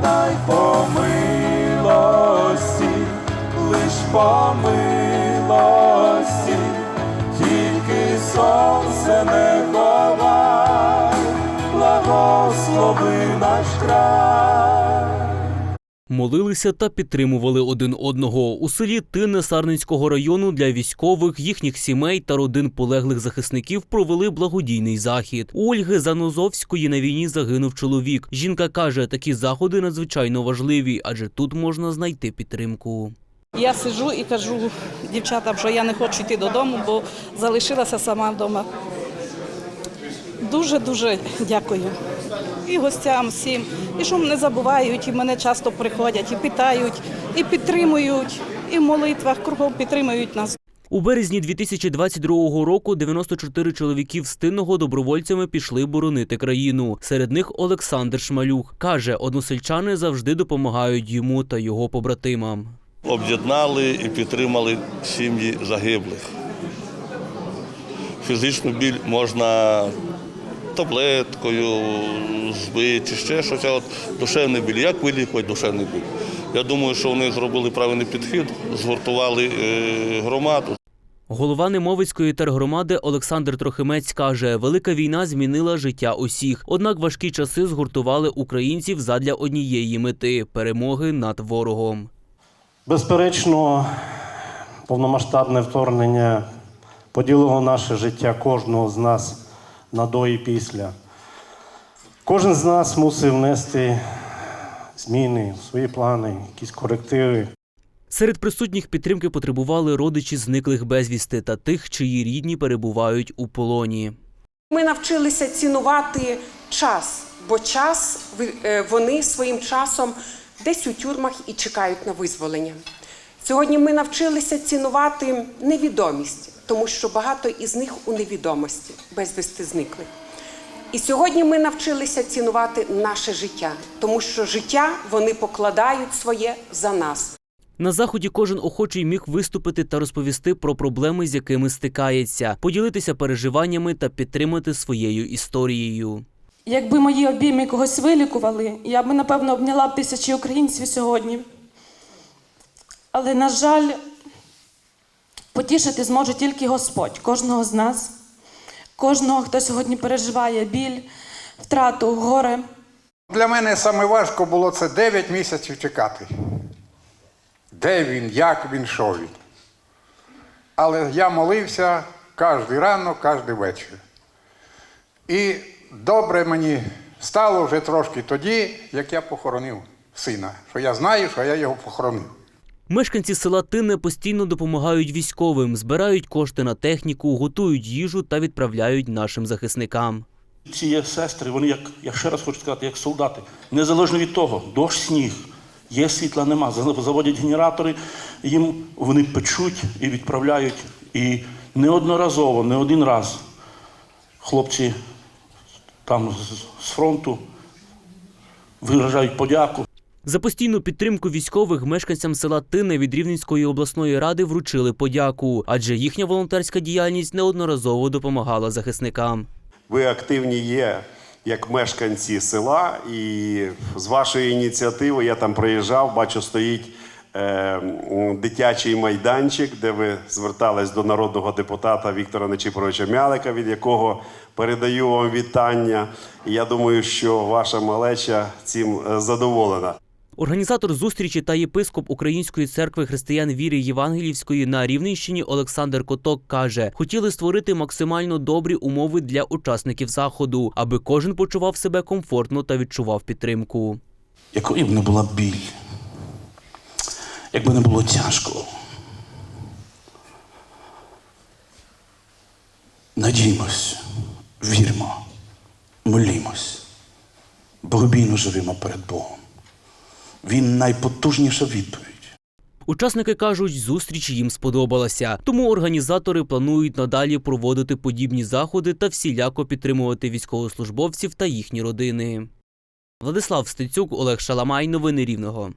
Дай по милості, лиш по милості, тільки сонце не Молилися та підтримували один одного. У селі Тинне Сарненського району для військових, їхніх сімей та родин полеглих захисників провели благодійний захід. У Ольги Занозовської на війні загинув чоловік. Жінка каже, такі заходи надзвичайно важливі, адже тут можна знайти підтримку. Я сиджу і кажу дівчатам, що я не хочу йти додому, бо залишилася сама вдома. Дуже-дуже дякую. І гостям всім, і що мене забувають, і мене часто приходять, і питають, і підтримують, і в молитвах кругом підтримують нас. У березні 2022 року 94 чоловіків з Тинного добровольцями пішли боронити країну. Серед них Олександр Шмалюк каже, односельчани завжди допомагають йому та його побратимам. об'єднали і підтримали сім'ї загиблих. Фізичну біль можна таблеткою збити, ще щось, а от душевний біль. Як вилікувати душевний біль? Я думаю, що вони зробили правильний підхід, згуртували е, громаду. Голова Немовицької тергромади Олександр Трохимець каже, велика війна змінила життя усіх. Однак важкі часи згуртували українців задля однієї мети перемоги над ворогом. Безперечно, повномасштабне вторгнення поділило наше життя кожного з нас на до і після. Кожен з нас мусив внести зміни в свої плани, якісь корективи. Серед присутніх підтримки потребували родичі зниклих безвісти та тих, чиї рідні перебувають у полоні. Ми навчилися цінувати час, бо час ви- е, вони своїм часом десь у тюрмах і чекають на визволення. Сьогодні ми навчилися цінувати невідомість, тому що багато із них у невідомості, безвісти зникли. І сьогодні ми навчилися цінувати наше життя, тому що життя вони покладають своє за нас. На заході кожен охочий міг виступити та розповісти про проблеми, з якими стикається, поділитися переживаннями та підтримати своєю історією. Якби мої обійми когось вилікували, я б, напевно, обняла б тисячі українців сьогодні. Але, на жаль, потішити зможе тільки Господь, кожного з нас, кожного, хто сьогодні переживає біль, втрату, горе. Для мене саме важко було це 9 місяців чекати. Де він, як він, що він. Але я молився кожен ранок, кожен вечір. І добре мені стало вже трошки тоді, як я похоронив сина. Що я знаю, що я його похоронив. Мешканці села Тинне постійно допомагають військовим, збирають кошти на техніку, готують їжу та відправляють нашим захисникам. Ці є сестри, вони як, я ще раз хочу сказати, як солдати. Незалежно від того, дощ, сніг, є світла, нема. Заводять генератори, їм вони печуть і відправляють. І неодноразово, не один раз хлопці там з фронту виражають подяку. За постійну підтримку військових мешканцям села Тине від Рівненської обласної ради вручили подяку, адже їхня волонтерська діяльність неодноразово допомагала захисникам. Ви активні є як мешканці села, і з вашої ініціативи я там приїжджав, бачу, стоїть е, дитячий майданчик, де ви звертались до народного депутата Віктора Нечіпоровича Мялика, від якого передаю вам вітання. Я думаю, що ваша малеча цим е, задоволена. Організатор зустрічі та єпископ Української церкви християн віри Євангелівської на Рівненщині Олександр Коток каже, хотіли створити максимально добрі умови для учасників заходу, аби кожен почував себе комфортно та відчував підтримку. Якою б не була біль, якби не було тяжко. Надіймось, віримо, молімось, богобійно живемо перед Богом. Він найпотужніша відповідь. Учасники кажуть, зустріч їм сподобалася, тому організатори планують надалі проводити подібні заходи та всіляко підтримувати військовослужбовців та їхні родини. Владислав Стецюк, Олег Шаламай. Новини Рівного.